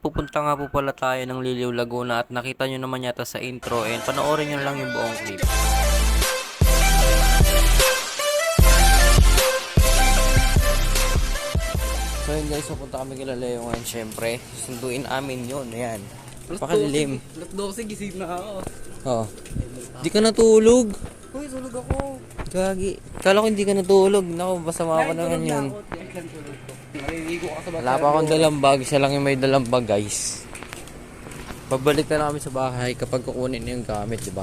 pupunta nga po pala tayo ng Liliw Laguna at nakita nyo naman yata sa intro and panoorin nyo lang yung buong clip. So yun guys, pupunta kami kila Leo ngayon syempre. Sunduin amin yun, ayan. Pakalilim. Alas 12, gising na ako. Oh. Di ka natulog. Uy, tulog ako. Gagi. Kala ko hindi ka natulog. Naku, masama ako naman yun. Maririgo ka sa Wala pa akong dalang bag. Siya lang yung may dalang bag, guys. Pabalik na kami sa bahay kapag kukunin yung gamit, di ba?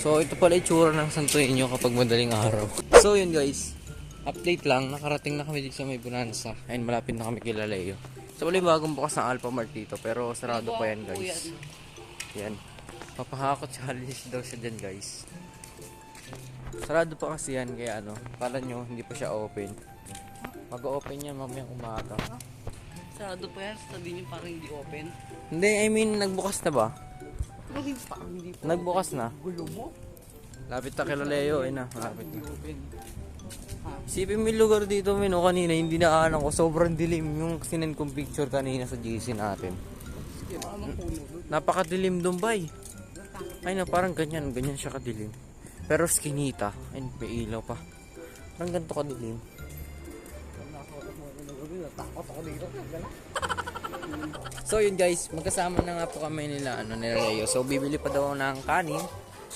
So, ito pala itsura ng santuin nyo kapag madaling araw. So, yun guys. Update lang. Nakarating na kami dito sa may Bonanza. Ayun, malapit na kami kila Leo. So, wala yung bagong bukas ng Alpha Mart dito. Pero sarado pa yan, guys. Yan. Papahakot challenge daw siya dyan, guys. Sarado pa kasi yan, kaya ano, kala nyo, hindi pa siya open. Mag-open yan mamayang umaga. Sarado pa yan. Sabi niyo parang hindi open. Hindi, I mean, nagbukas na ba? Hindi pa. Nagbukas na. Gulo mo? Lapit na kila Leo, eh na, malapit na. Open. Isipin mo yung lugar dito, men, o kanina, hindi na ko, sobrang dilim yung sinend kong picture kanina sa GC natin. Napakadilim doon, bay. Ay na, parang ganyan, ganyan siya kadilim. Pero skinita, and may ilaw pa. Parang ganito kadilim. Takot ako dito. So yun guys, magkasama na nga po kami nila ano nila Leo. So bibili pa daw ng kanin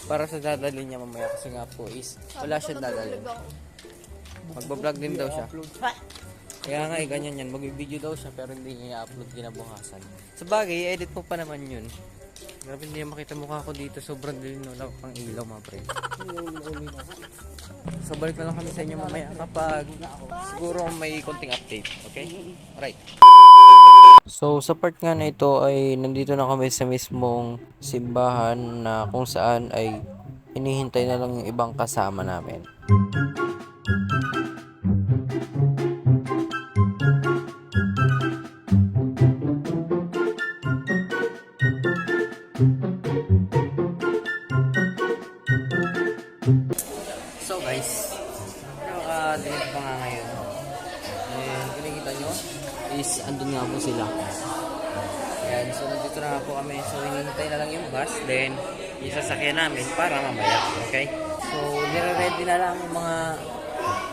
para sa dadalhin niya mamaya kasi nga po is wala siyang dadalhin. Magbablog din daw siya. Kaya nga eh, ganyan yan. Magbibideo daw siya pero hindi niya i-upload kinabukasan. Sa bagay, edit mo pa naman yun. Grabe hindi makita mukha ko dito. Sobrang dilim no. Wala pang ilaw mga pre. So balik na lang kami sa inyo mamaya kapag siguro may konting update. Okay? Alright. So sa part nga na ito ay nandito na kami sa mismong simbahan na kung saan ay hinihintay na lang yung ibang kasama namin. Bus. Then, yung sasakyan namin para mamaya. Okay? So, nire-ready na lang yung mga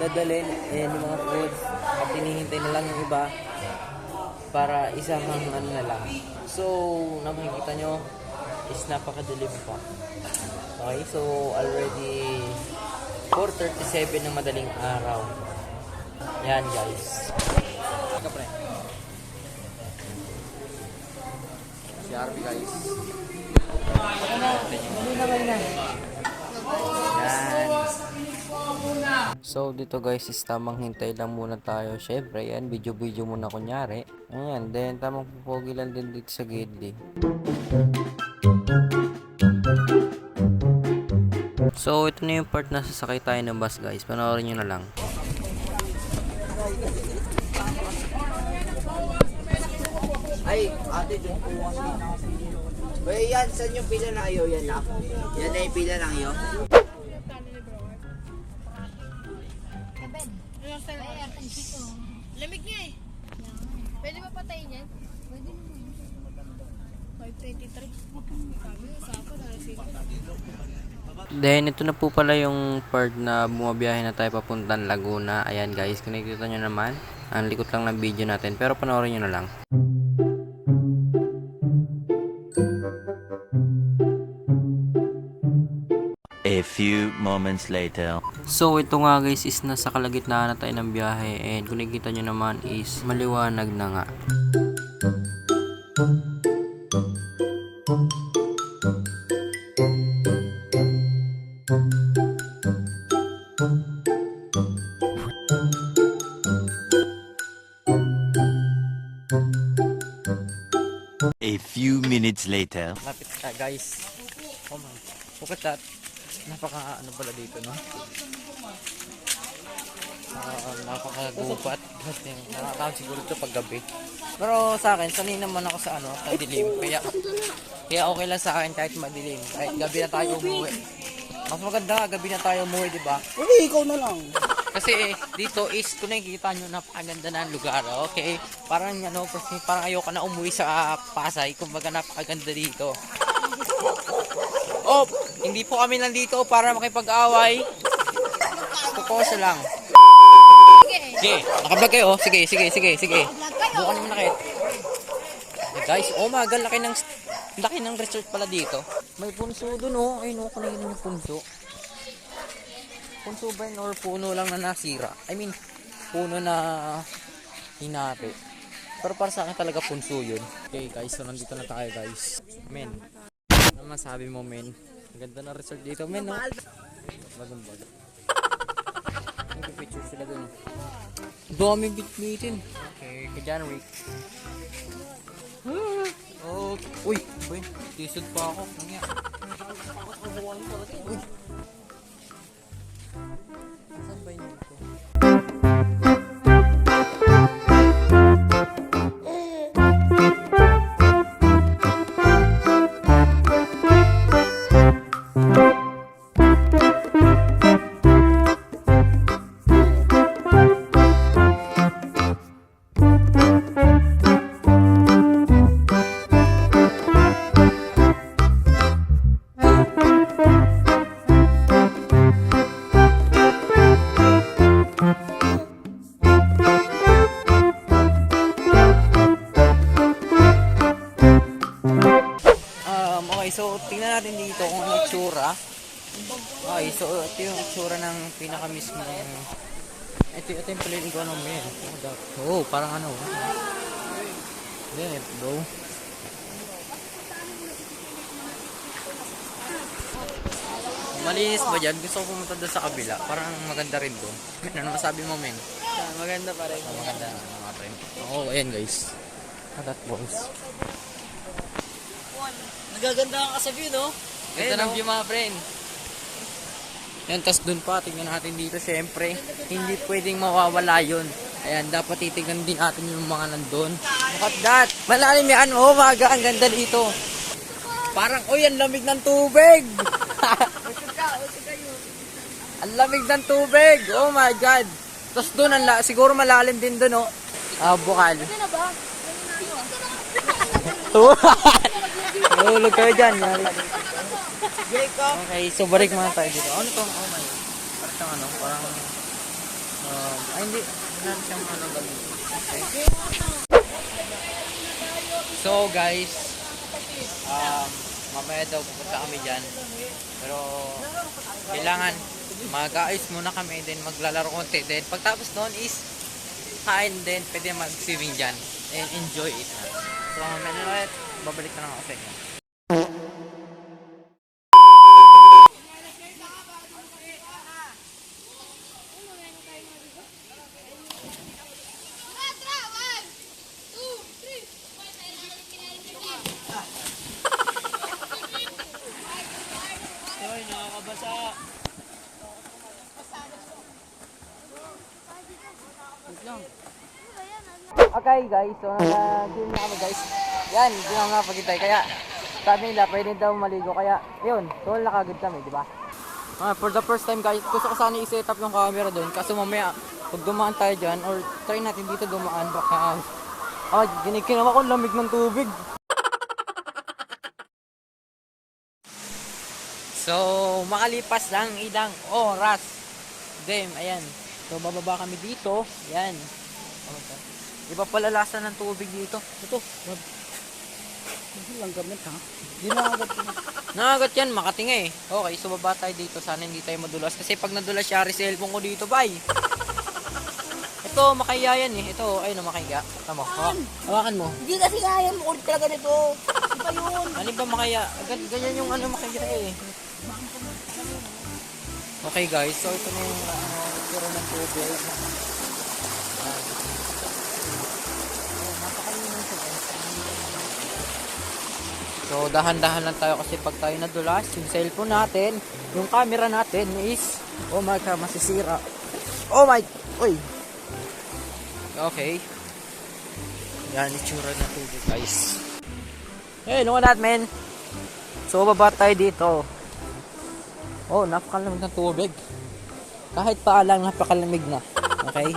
dadalhin and yung mga food. At hinihintay na lang yung iba para isang ano na lang. So, na makikita nyo is napakadilim pa. Okay, so already 4.37 ng madaling araw. Yan guys. Ika pre. Si Arby guys. So dito guys is tamang hintay lang muna tayo. Syempre yan, video-video muna kunyari. Ayan, then tamang pupogi lang din dito sa gilid. So, ito na yung part na sasakay tayo ng bus guys. Panoorin nyo na lang. Ay, ate, dyan po Bay, yan, saan yung pila na iyo? Yan na. Yan na yung pila ng iyo. Lamig nga eh. Pwede ba patayin yan? Pwede naman. 523. Sabi, usapan na kasi. Then, ito na po pala yung part na bumabiyahe na tayo papuntang Laguna. Ayan guys, kung nakikita nyo naman, ang likot lang ng video natin. Pero panoorin nyo na lang. A few moments later. So, ito nga guys is nasa kalagitnaan na tayo ng biyahe. And kung nakikita nyo naman is maliwanag na nga. A few minutes later. Lapit na guys. Oh my. Look at that. Napaka ano pala dito no? Uh, napakagupat. Kasi nakakawin siguro ito pag gabi. Pero sa akin, sanay naman ako sa ano, sa dilim. Kaya, kaya okay lang sa akin kahit madilim. Kahit gabi na tayo umuwi. Mas maganda nga, gabi na tayo umuwi, di ba? Uy, ikaw na lang. Kasi dito is, kung nakikita nyo, napakaganda ng lugar, okay? Parang ano, kasi parang ayoko na umuwi sa Pasay, kumbaga napakaganda dito. Oh, hindi po kami nandito para makipag-away. Kukosa lang. Sige. Nakablog kayo. Sige, sige, sige, sige. Bukan naman nakit. Eh, guys, oh my god, laki ng laki ng resort pala dito. May punso dun oh. Ayun oh, kanina yung punso. Punso ba yun or puno lang na nasira? I mean, puno na hinati. Pero para sa akin talaga punso yun. Okay guys, so nandito na tayo guys. Men, ano masabi mo men? Ang ganda na resort dito men no? Bagong bago. Nagpipicture sila dun. Daming bitbitin. Okay, kay John Wick. Ah, Oh, uy, boy, tisod pa ako. Nangyay. Uy. Yung ano men. Oh, parang ano. Yan, bro. Malinis ba dyan? Gusto ko pumunta doon sa kabila. Parang maganda rin doon. Ano masabi mo, men? Maganda pa rin. Oh, maganda mga friend. Oo, oh, ayan guys. Ah, that balls. Nagaganda ka sa view, no? Ganda ng view mga friend. Yan, tas dun pa, tingnan natin dito syempre. Hindi pwedeng mawawala yun. Ayan, dapat titignan din natin yung mga nandun. Look at that! Malalim yan! Oh, maga, ang ganda dito. Parang, uy, ang lamig ng tubig! ang lamig ng tubig! Oh my God! Tapos dun, ang siguro malalim din dun, oh. Ah, bukal. Ano na ba? Nahulog kayo dyan. Okay, so balik muna tayo dito. Ano to? Oh my. Parang siyang ano, parang... Um, ay, hindi. Hindi siyang ano ganun. Okay. So guys, um, mamaya daw pupunta kami dyan. Pero, kailangan mag-aayos muna kami, then maglalaro konti. Then, pagtapos noon is, kain din, pwede mag-swimming dyan. And enjoy it. So, mamaya ulit, babalik na lang ako sa inyo. Okay guys, so nag-gym na kami guys. Yan, hindi na nga pagkitay. Kaya sabi nila pwede daw maligo. Kaya yun, so nakagad kami, di ba? Ah, for the first time guys, gusto ko sana i-set up yung camera doon. Kaso mamaya, pag dumaan tayo dyan, or try natin dito dumaan, baka... Ah, ginikinawa ko lamig ng tubig. So, makalipas lang ilang oras. Game, ayan. So, bababa kami dito. Yan. Iba pala lasa ng tubig dito. Ito. Ang gamit, ha? Di nakagat. nakagat yan, makatinga eh. Okay, so baba tayo dito. Sana hindi tayo madulas. Kasi pag nadulas siya, cellphone ko dito, bye. Ito, makaya yan eh. Ito, ayun, makaya. Tama, hawak. hawakan mo. Hindi kasi kaya mo ulit talaga nito. Iba yun. Ano ba makaya? Gan- Ganyan yung ano makaya eh. Okay guys, so ito na yung ano, tira ng tubig. So dahan-dahan lang tayo kasi pag tayo nadulas, yung cellphone natin, yung camera natin is, oh my god, masisira. Oh my, uy. Okay. Yan, itsura ng tubig guys. Hey, look at that, man. So, baba tayo dito. Oh, napakalamig ng tubig. Kahit pa lang napakalamig na. Okay?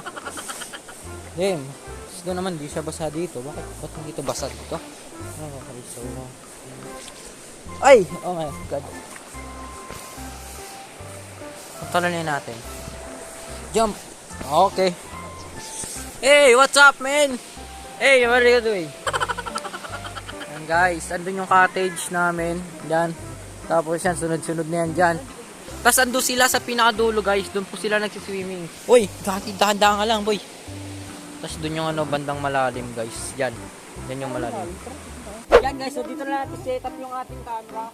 Game. Gusto naman, di siya basa dito. Bakit? Ba't hindi ito basa dito? Okay, so... Ay! Oh my God. Kontrolin natin. Jump! Okay. Hey, what's up, man? Hey, what are you doing? Yan guys, andun yung cottage namin. Yan. Tapos yan, sunod-sunod na yan dyan. Tapos ando sila sa pinakadulo guys. Doon po sila nagsiswimming. Uy, dahan-dahan ka lang boy. Tapos doon yung ano, bandang malalim guys. Yan. Yan yung malalim. Yan guys, so dito na natin set up yung ating camera.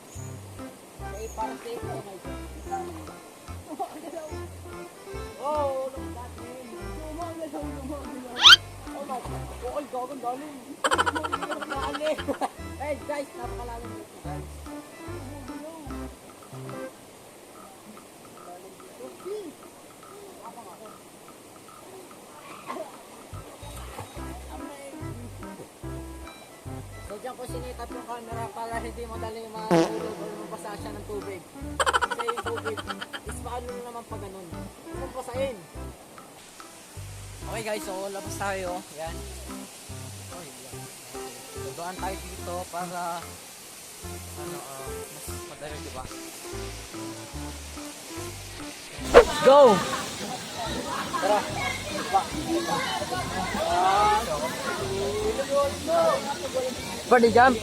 Okay, para safe na guys. Oh, look. Oh my God. Okay, gagawin galing. Galing. Hey guys, napakalalim dito guys. Ko sinitap yung camera para hindi mo dali mahulog o mapasa siya ng tubig. Kasi yung tubig is paano naman pa ganun. Kung. Okay guys, so labas tayo. Yan. Doon tayo dito para ano, uh, mas madali, di ba? Go! Tara. Pwede jump?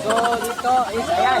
So, dito is, ayan.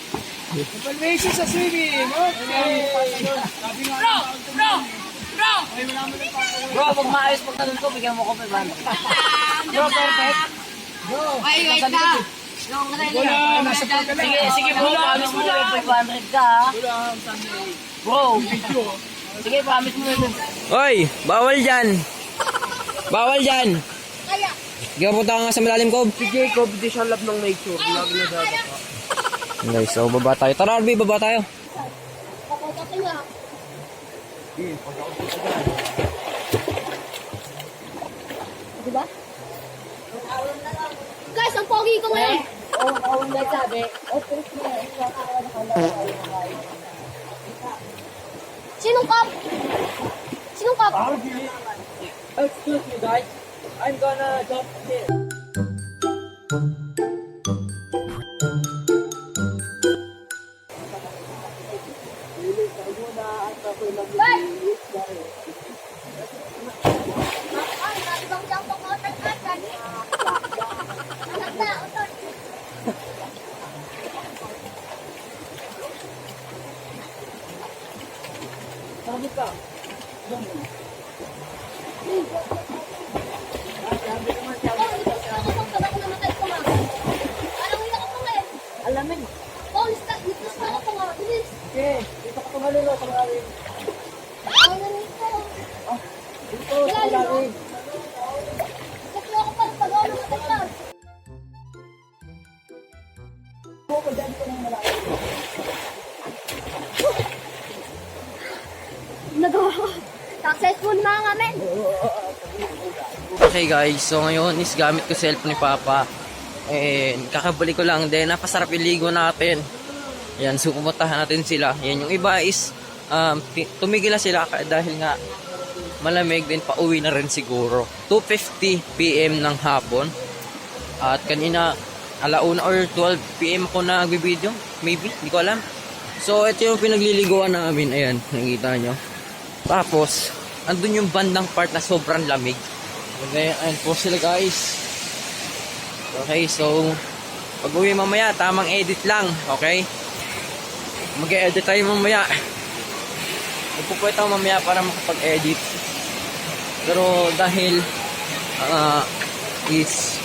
Evaluation. Sa swimming. Okay. Bro! Bro! Bro! Pa. Bro, pag maayos pag tanong ko, bigyan mo ko pa ba? Bro, perfect. Ay, wait na. Wala, nasa pool ka. Sige, sige bro, promise mo na 500 ka Sunday. Bro, Video. sige, promise mo na. Hoy, bawal dyan. Bawal dyan. Kaya. Ka punta ka nga sa malalim ko. Si Jacob, di siya love ng nature. Lagi na dapat. Guys, so baba tayo. Tara, RB, baba tayo. Diba? Guys, ang pogi ko ngayon. Oo, oo, may sabi. Sinong cup? Sinong cup? Excuse me guys. I'm gonna jump here. Guys! Nagawa ko. Successful mga men. Okay guys, so ngayon is gamit ko cellphone ni Papa. And kakabalik ko lang din, napasarap yung ligo natin. Yan, so pumuntahan natin sila. Yan, yung iba is um, tumigil na sila dahil nga malamig din pa uwi na rin siguro. 2.50 p.m. ng hapon. At kanina alauna or 12 p.m. ako na nagbibideo. Maybe, hindi ko alam. So ito yung pinagliliguan namin. Ayan, nakikita nyo. Tapos, andun yung bandang part na sobrang lamig. Okay, ayan po sila guys. Okay, so pag uwi mamaya, tamang edit lang, okay? Mag-edit tayo mamaya. Nagpupuwet ako mamaya para makapag-edit. Pero dahil ah, is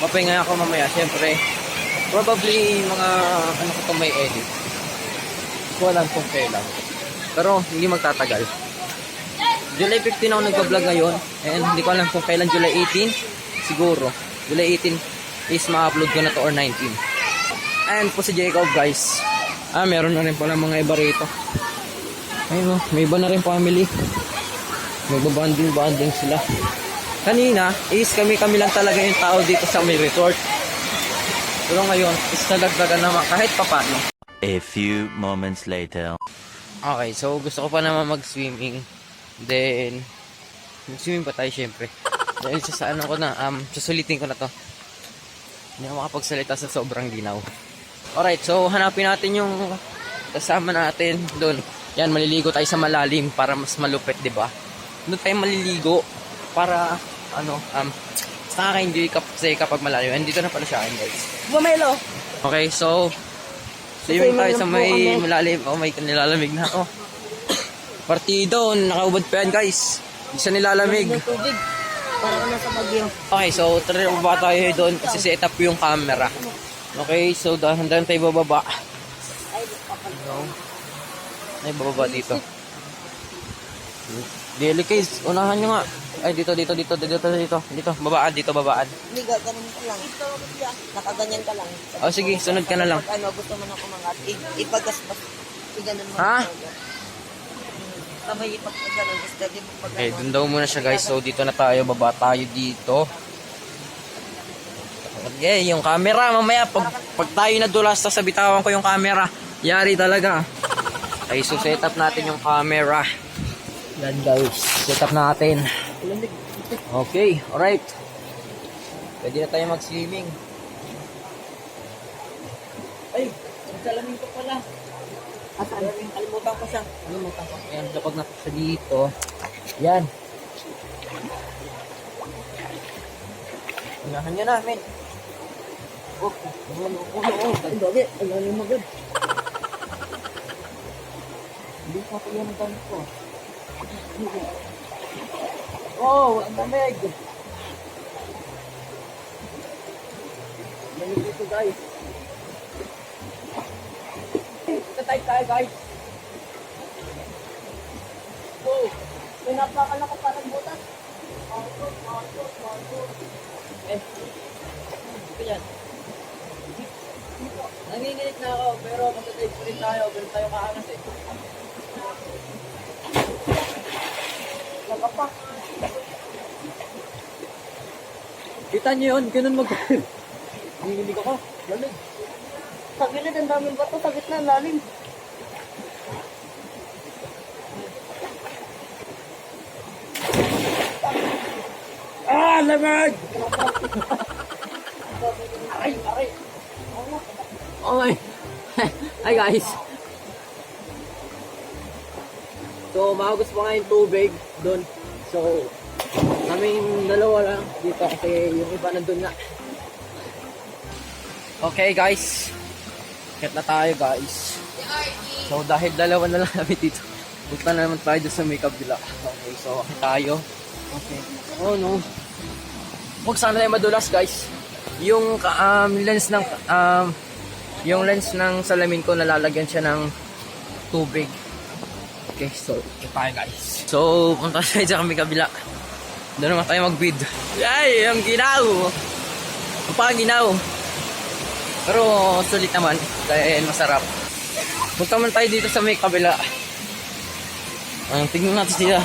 mapahinga ako mamaya, syempre probably mga ano ko to may edit. Ko alam kung kailan. Pero hindi magtatagal. July 15 ako nagpa-vlog ngayon and hindi ko alam kung kailan July 18 siguro. July 18 is ma-upload ko na to or 19. And po si Jacob guys. Ah, meron na rin pala mga iba rito. Ayun oh, may iba na rin family. Magbabanding-banding sila. Kanina is kami-kami lang talaga yung tao dito sa may resort. Pero ngayon is nadagdagan naman kahit papano. A few moments later. Okay, so gusto ko pa naman mag-swimming. Then, mag-swimming pa tayo syempre. Dahil sa, ano ko na, um, susulitin ko na to. Hindi ako makapagsalita sa sobrang linaw. Alright, so hanapin natin yung kasama natin doon. Yan, maliligo tayo sa malalim para mas malupit, di ba? Doon tayo maliligo para, ano, um, nakaka-enjoy kasi kapag malalim. And dito na pala siya, guys. Bumelo! Okay, so swimming tayo sa may malalim. Oh, may nilalamig na ako. Partido, nakaubad pa yan guys. Hindi siya nilalamig. Tubig. Parang nasa bagyo. Okay, so try ba tayo doon kasi set up yung camera. Okay, so dahan-dahan tayo bababa. No. Ay, bababa dito. Delicate, unahan nyo nga. Ay, dito, dito, dito, dito, dito, dito. Babaan, dito, babaan. Hindi, ganun ka lang. Nakaganyan ka lang. Oh, sige, sunod ka na lang. Pag ano, gusto mo na kumangat, i- ipagasbas. Iganon mo. Ha? Sabay ipagkaganon. Basta di mo pag Okay, dun daw muna siya guys. So dito na tayo, baba tayo dito. Okay, yung camera mamaya pag, pag tayo nadulas sa bitawan ko yung camera, yari talaga. Okay, so set up natin yung camera. Yan guys, set up natin. Okay, alright. Pwede na tayo mag-swimming. Ay, salamin ko pala. Asan? Kalimutan ko siya. Ano mo ka? Ayan, kapag na siya dito. Yan. Unahan nyo namin. Oh, oh, oh, oh, oh. Ang dami. Ang dami mo good. Hindi ko pa yan ang gamit ko. Oh, ang damig. Lamig dito guys. Tatay tayo guys. Oh, Pinapakala ko parang butas. eh. Ito yan. Nanginginig na ako, pero magta-take pa rin tayo. Ganun tayo kaangas eh. Nakapak. Kita niyo yun, ganun mag... Nanginginig ako. Lamig. Sa gilid, ang daming bato. Sa gitna, ang lalim. Ah, lamig! Aray, aray. Okay. Hi guys. So, mahagos pa nga yung tubig doon. So, kaming dalawa lang dito kasi yung iba nandun nga. Okay guys. Ket na tayo guys. So, dahil dalawa na lang kami dito. Punta na naman tayo sa may kabila. Okay, so tayo. Okay. Oh no. Huwag sana tayo madulas guys. Yung um, lens ng um, yung lens ng salamin ko nalalagyan siya ng tubig. Okay, so ito tayo guys. So, punta tayo sa kami kabila. Doon naman tayo mag-bid. Ay, yung ginaw! Ang pa ginaw. Pero sulit naman dahil masarap. Punta man tayo dito sa may kabila. Ang tingnan natin sila.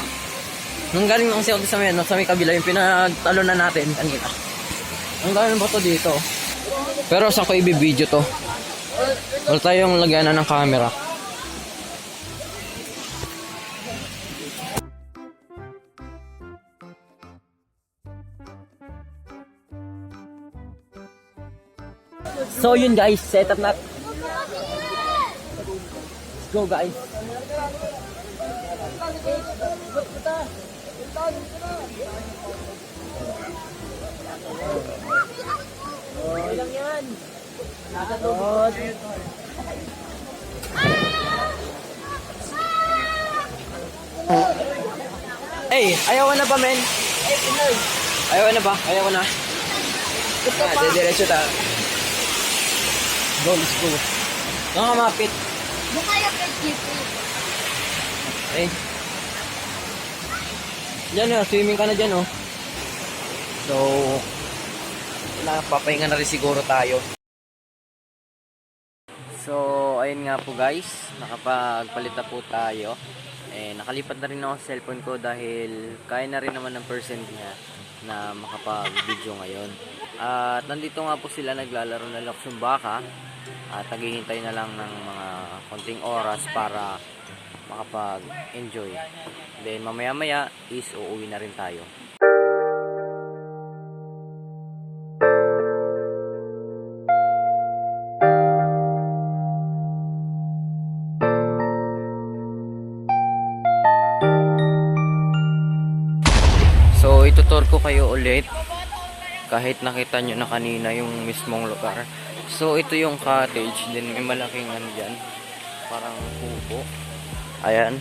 Nung galing kasi ako sa may, ano, sa may kabila, yung pinagtalo na natin kanina. Ang galing ba to dito? Pero saan ko i-video to? Wala tayong lagyan na ng camera. So yun guys, set up natin. Let's go guys. Okay lang yan. Loob. Hey, ayaw na ba, men? Ayaw na ba? Ayaw na. Ah, didiretso ta. Go, let's go. Doon ka mapit. Mukha yung pet Eh. Yan oh, swimming ka na dyan oh. So, napapahinga na rin siguro tayo. So, ayun nga po guys, nakapagpalit na po tayo. Eh, nakalipat na rin ako sa cellphone ko dahil kaya na rin naman ng percent niya na makapag-video ngayon. At nandito nga po sila naglalaro ng Luxong Baka at naghihintay na lang ng mga konting oras para makapag-enjoy. Then mamaya-maya is uuwi na rin tayo. So, itutur ko kayo ulit kahit nakita nyo na kanina yung mismong lugar. So, ito yung cottage. Then, may malaking ano dyan. Parang kubo. Ayan.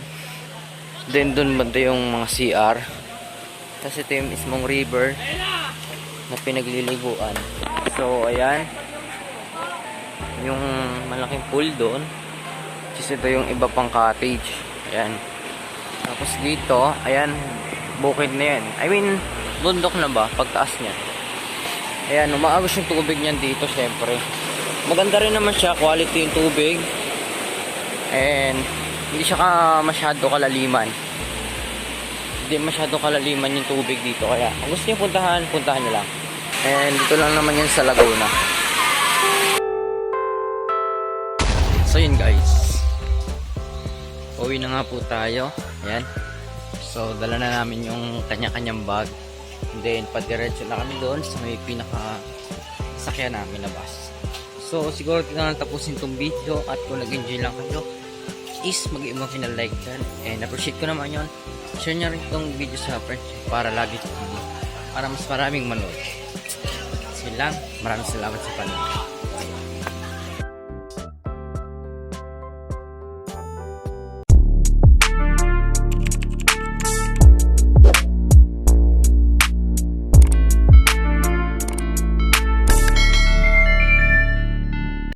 Then, dun banda yung mga CR. Tapos, ito yung mismong river na pinagliliguan. So, ayan. Yung malaking pool doon. Tapos, ito yung iba pang cottage. Ayan. Tapos, dito, ayan, bukid na yan. I mean, bundok na ba? Pagtaas niya. Ayan, umaagos yung tubig niyan dito, syempre. Maganda rin naman siya, quality yung tubig. And, hindi siya ka masyado kalaliman. Hindi masyado kalaliman yung tubig dito. Kaya, kung gusto niyo puntahan, puntahan niyo lang. And, dito lang naman yan sa Laguna. So, yun guys. Uwi na nga po tayo. Ayan. So, dala na namin yung kanya-kanyang bag. And then, padiretso na kami doon sa may pinaka sakyan namin na bus. So, siguro dito na tapusin tong video at kung nag-enjoy lang kayo, is mag-iwan kayo ng like dyan. And appreciate ko naman yon Share nyo rin itong video sa friends para lagi. Para mas maraming manood. Yun lang. Maraming salamat sa panood.